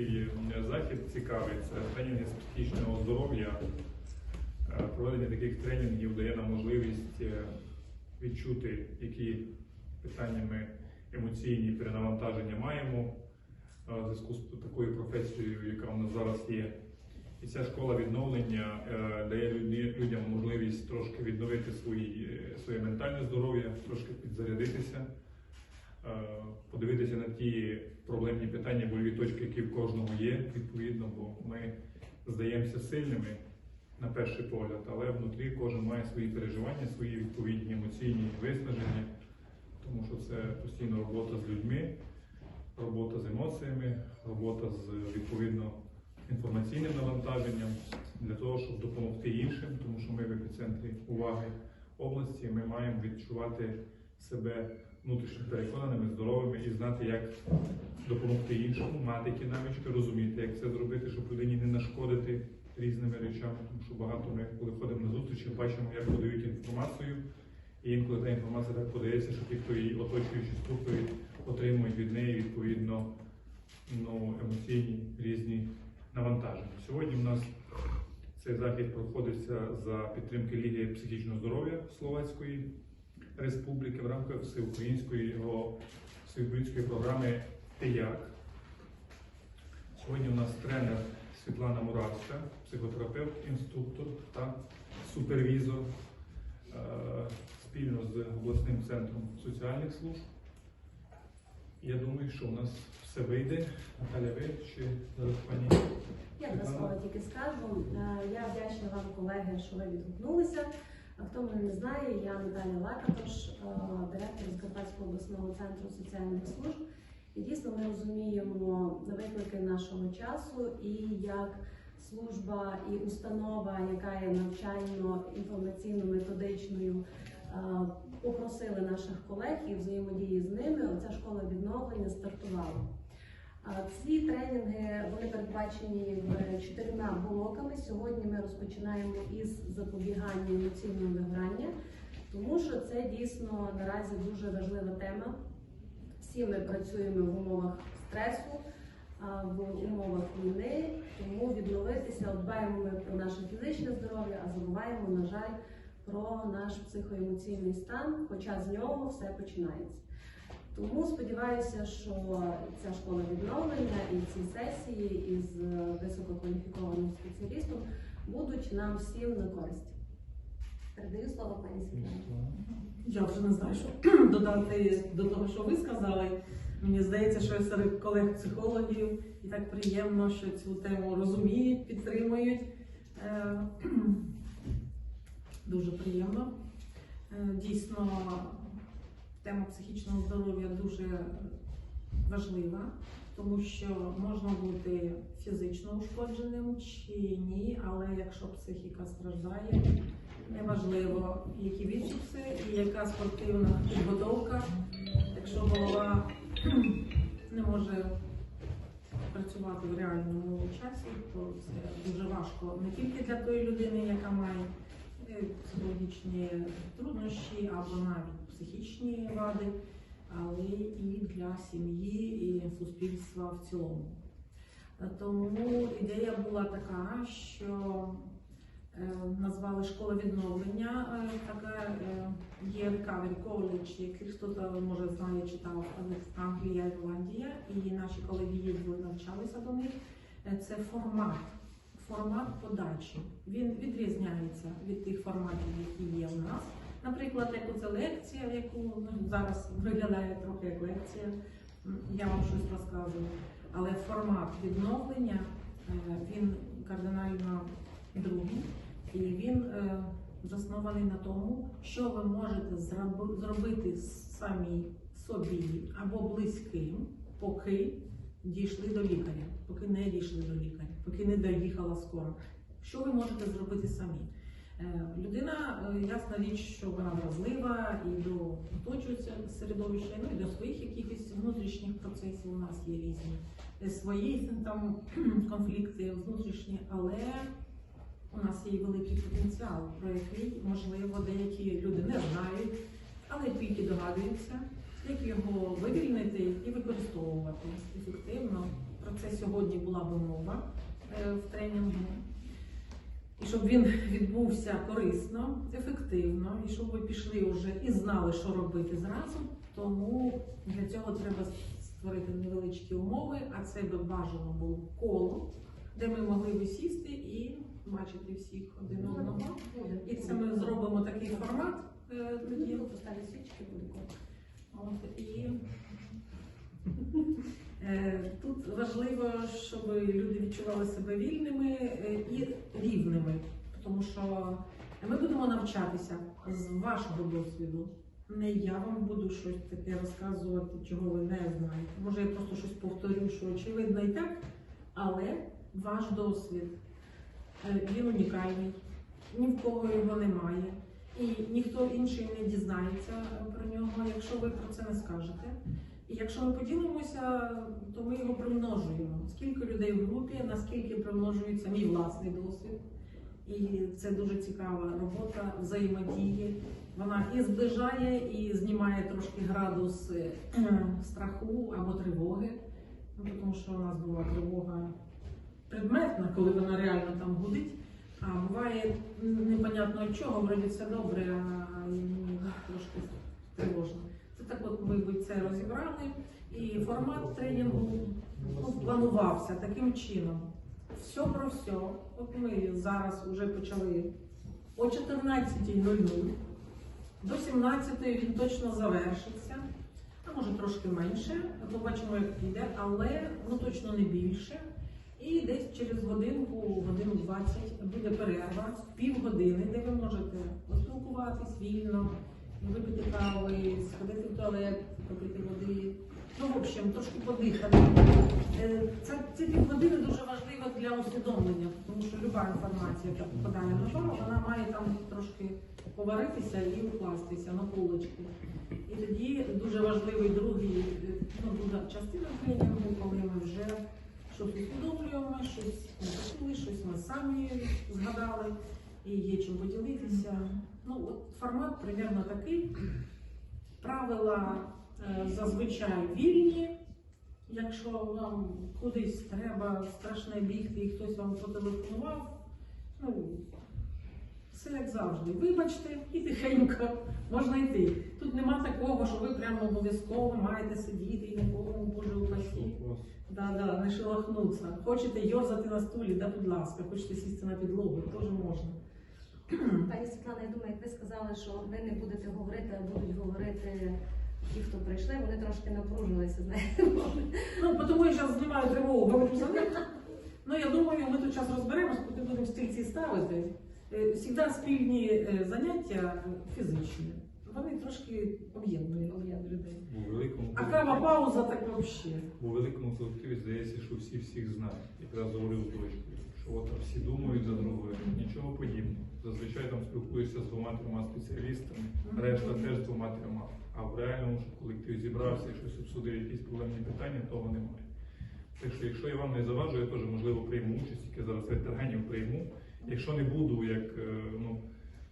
такий е, захід цікавий. Це тренінги з психічного здоров'я. Е, Проведення таких тренінгів дає нам можливість е, відчути, які питання ми емоційні перенавантаження маємо в зв'язку з такою професією, яка в нас зараз є. І ця школа відновлення дає людям можливість трошки відновити свої, своє ментальне здоров'я, трошки підзарядитися, подивитися на ті проблемні питання, больові точки, які в кожного є, відповідно, бо ми здаємося сильними на перший погляд, але внутрі кожен має свої переживання, свої відповідні емоційні виснаження, тому що це постійно робота з людьми, робота з емоціями, робота з відповідно інформаційним навантаженням для того, щоб допомогти іншим, тому що ми в епіцентрі уваги області, ми маємо відчувати себе внутрішньо переконаними, здоровими і знати, як допомогти іншому, мати ті навички, розуміти, як це зробити, щоб людині не нашкодити різними речами, тому що багато ми, коли ходимо на зустрічі, бачимо, як подають інформацію, і інколи та інформація так подається, що ті, хто її оточуючи слухають, отримують від неї відповідно ну, емоційні різні навантаження. Сьогодні в нас цей захід проходиться за підтримки Ліги психічного здоров'я Словацької Республіки в рамках всеукраїнської його всеукраїнської програми ТЕЯК. Сьогодні у нас тренер Світлана Муравська, психотерапевт, інструктор та супервізор е, спільно з обласним центром соціальних служб. Я думаю, що у нас все вийде. Наталя, ви чи зараз пані? Я два слова тільки скажу. Е, Я вдячна вам, колеги, що ви відгукнулися. А Хто мене не знає, я Наталя Лакатош, е, директор Закарпатського обласного центру соціальних служб. І дійсно ми розуміємо виклики нашого часу і як служба і установа, яка є навчально інформаційно-методичною, е, попросили наших колег і взаємодії з ними. Оця школа відновлення стартувала. Ці тренінги вони передбачені чотирма блоками. Сьогодні ми розпочинаємо із запобігання емоційного виграння, тому що це дійсно наразі дуже важлива тема. Всі ми працюємо в умовах стресу, в умовах війни, тому відновитися, дбаємо ми про наше фізичне здоров'я, а забуваємо, на жаль, про наш психоемоційний стан, хоча з нього все починається. Тому сподіваюся, що ця школа відновлення і ці сесії із висококваліфікованим спеціалістом будуть нам всім на користь. Передаю слово пані Світлані. Я вже не знаю, що додати до того, що ви сказали. Мені здається, що серед колег-психологів і так приємно, що цю тему розуміють, підтримують. Е, Дуже приємно. Е, Дійсно, тема психічного здоров'я дуже важлива, тому що можна бути фізично ушкодженим чи ні, але якщо психіка страждає, неважливо, які відчуття і яка спортивна підготовка, якщо голова не може працювати в реальному часі, то це дуже важко. Не тільки для тої людини, яка має е, психологічні труднощі або навіть психічні вади, але і для сім'ї і суспільства в цілому. Тому ідея була така, що е, назвали школа відновлення. е, Така е, є Recovery College, який хтось може знає, читав Англія і і наші колеги їздили, навчалися до них. Це формат, формат подачі. Він відрізняється від тих форматів, які є у нас. Наприклад, як оце лекція, яку ну, зараз виглядає трохи як лекція, я вам щось розказую. Але формат відновлення е, він кардинально другий, і він е, заснований на тому, що ви можете зробити самі собі або близьким, поки дійшли до лікаря, поки не дійшли до лікаря, поки не доїхала скоро. Що ви можете зробити самі? Е, Людина, е, ясна річ, що вона вразлива і до оточуючого середовища, ну і до своїх якихось внутрішніх процесів у нас є різні е, свої там конфлікти внутрішні, але у нас є великий потенціал, про який, можливо, деякі люди не знають, але тільки догадуються, як його вивільнити і використовувати ефективно, Про це сьогодні була би мова в тренінгу. І щоб він відбувся корисно, ефективно, і щоб ви пішли вже і знали, що робити зразу. Тому для цього треба створити невеличкі умови, а це би бажано було коло, де ми могли би сісти і бачити всіх один одного. І це ми зробимо такий формат е, тоді. Поставлю свічки, буде і тут важливо, щоб люди відчували себе вільними е, і рівними, тому що ми будемо навчатися з вашого досвіду. Не я вам буду щось таке розказувати, чого ви не знаєте. Може, я просто щось повторю, що очевидно і так, але ваш досвід е, він унікальний, ні в кого його немає. І ніхто інший не дізнається про нього, якщо ви про це не скажете. І якщо ми поділимося, то ми його примножуємо. Скільки людей в групі, наскільки примножується мій власний досвід. І це дуже цікава робота взаємодії. Вона і зближає, і знімає трошки градус е, страху або тривоги. Ну, тому що у нас була тривога предметна, коли вона реально там гудить. А буває непонятно від чого, вроді все добре, а трошки тривожно. Так от ми це розібрали. І формат тренінгу ну, планувався таким чином. Все про все. От ми зараз вже почали о 14.00. До 17.00 він точно завершиться. А може трошки менше. Побачимо, як піде, але ну точно не більше. І десь через годинку, годину 20 буде перерва, півгодини, де ви можете поспілкуватись вільно, випити кави, сходити в туалет, попити води. Ну, в общем, трошки подихати. Е, Це, ці півгодини дуже важливо для усвідомлення, тому що люба інформація, яка попадає на шоу, вона має там трошки поваритися і укластися на полочку. І тоді дуже важливий другий, е, ну, друга частина тренінгу, коли ми вже щось усвідомлюємо, щось почули, щось ми самі згадали і є чим поділитися. Ну, от формат примерно такий. Правила е, зазвичай вільні. Якщо вам кудись треба страшне бігти і хтось вам потелефонував, ну, все як завжди. Вибачте і тихенько можна йти. Тут нема такого, що ви прямо обов'язково маєте сидіти і нікому, боже упасі. Да, да, не шелохнуться. Хочете йозати на стулі, да, будь ласка, хочете сісти на підлогу, теж можна. Пані Світлана, я думаю, як ви сказали, що ви не будете говорити, а будуть говорити ті, хто прийшли, вони трошки напружилися, знаєте. Ну, тому я зараз знімаю тривогу, говорю за них. Ну, я думаю, ми тут час розберемось, поки будемо стільці ставити. Е, спільні е, заняття фізичні. Вони трошки об'єднують об'єднують людей. А кава пауза так взагалі. у великому колективі здається, що всі всіх знають. Якраз говорив з дочкою, от всі думають за другою. Нічого подібного. Зазвичай там спілкуєшся з двома трьома спеціалістами, решта теж з двома трьома. А в реальному, щоб колектив зібрався і щось обсудив якісь проблемні питання, того немає. Так що, якщо я вам не заважу, я теж можливо прийму участь, тільки зараз ветеранів прийму. Якщо не буду як е, ну,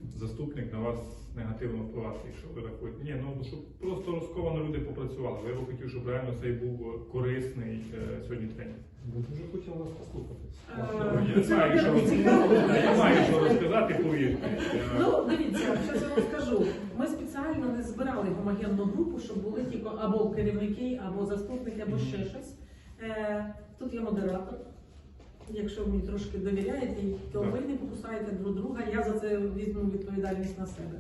заступник на вас негативно впливати, якщо ви рахуєте. Ні, ну щоб просто розковано люди попрацювали. Я би хотів, щоб реально цей був корисний е, сьогодні тренінг. Ми дуже хотіли вас послухати. Е, Я знаю, що я маю що розказати, повірте. Ну, дивіться, що я вам скажу. Ми спеціально не збирали гомогенну групу, щоб були тільки або керівники, або заступники, або ще щось. Е, тут є модератор. Якщо ви мені трошки довіряєте, то ви не покусаєте друг друга, я за це візьму відповідальність на себе.